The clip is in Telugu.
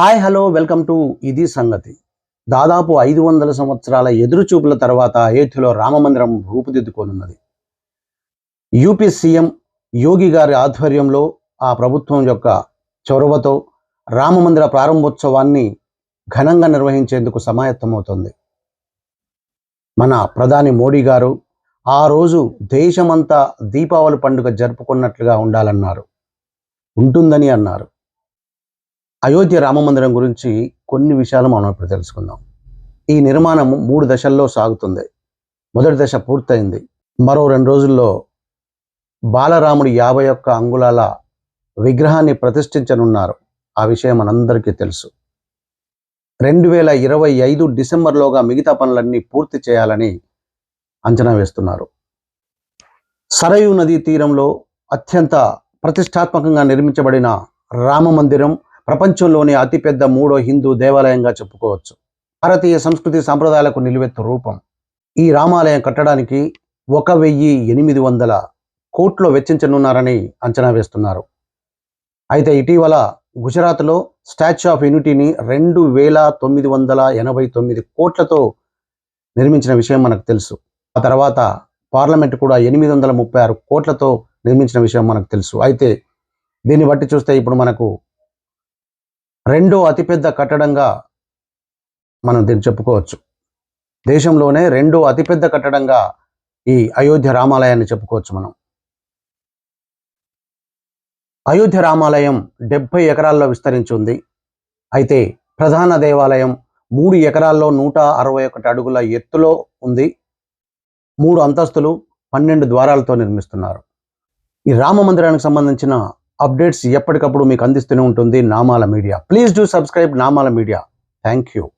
హాయ్ హలో వెల్కమ్ టు ఇది సంగతి. దాదాపు ఐదు వందల సంవత్సరాల ఎదురుచూపుల తర్వాత అయోధ్యలో రామమందిరం రూపుదిద్దుకోనున్నది. యూపీ సీఎం యోగి గారి ఆధ్వర్యంలో ఆ ప్రభుత్వం యొక్క చొరవతో రామమందిర ప్రారంభోత్సవాన్ని ఘనంగా నిర్వహించేందుకు సమాయత్తమవుతుంది. మన ప్రధాని మోడీ గారు ఆ రోజు దేశమంతా దీపావళి పండుగ జరుపుకున్నట్లుగా ఉండాలన్నారు. ఉంటుందని అన్నారు. అయోధ్య రామ మందిరం గురించి కొన్ని విషయాలు మనం ఇప్పుడు తెలుసుకుందాం. ఈ నిర్మాణం మూడు దశల్లో సాగుతుంది. మొదటి దశ పూర్తయింది. మరో రెండు రోజుల్లో బాలరాముడి యాభై ఒక్క అంగుళాల విగ్రహాన్ని ప్రతిష్ఠించనున్నారు. ఆ విషయం మనందరికీ తెలుసు. రెండు వేల ఇరవై ఐదు డిసెంబర్లోగా మిగతా పనులన్నీ పూర్తి చేయాలని అంచనా వేస్తున్నారు. సరయు నదీ తీరంలో అత్యంత ప్రతిష్టాత్మకంగా నిర్మించబడిన రామ మందిరం ప్రపంచంలోనే అతిపెద్ద మూడో హిందూ దేవాలయంగా చెప్పుకోవచ్చు. భారతీయ సంస్కృతి సాంప్రదాయాలకు నిలువెత్తు రూపం. ఈ రామాలయం కట్టడానికి ఒక వెయ్యి ఎనిమిది వందల కోట్లు వెచ్చించనున్నారని అంచనా వేస్తున్నారు. అయితే ఇటీవల గుజరాత్లో స్టాచ్యూ ఆఫ్ యూనిటీని రెండు వేల తొమ్మిది వందల ఎనభై తొమ్మిది కోట్లతో నిర్మించిన విషయం మనకు తెలుసు. ఆ తర్వాత పార్లమెంట్ కూడా ఎనిమిది వందల ముప్పై ఆరు కోట్లతో నిర్మించిన విషయం మనకు తెలుసు. అయితే దీన్ని బట్టి చూస్తే ఇప్పుడు మనకు రెండో అతిపెద్ద కట్టడంగా మనం దీన్ని చెప్పుకోవచ్చు. దేశంలోనే రెండో అతిపెద్ద కట్టడంగా ఈ అయోధ్య రామాలయాన్ని చెప్పుకోవచ్చు మనం. అయోధ్య రామాలయం డెబ్బై ఎకరాల్లో విస్తరించి ఉంది. అయితే ప్రధాన దేవాలయం మూడు ఎకరాల్లో నూట అరవై ఒకటి అడుగుల ఎత్తులో ఉంది. మూడు అంతస్తులు పన్నెండు ద్వారాలతో నిర్మిస్తున్నారు. ఈ రామ మందిరానికి సంబంధించిన అప్డేట్స్ ఎప్పటికప్పుడు మీకు అందిస్తూనే ఉంటుంది Namala media. Please do subscribe Namala media. Thank you.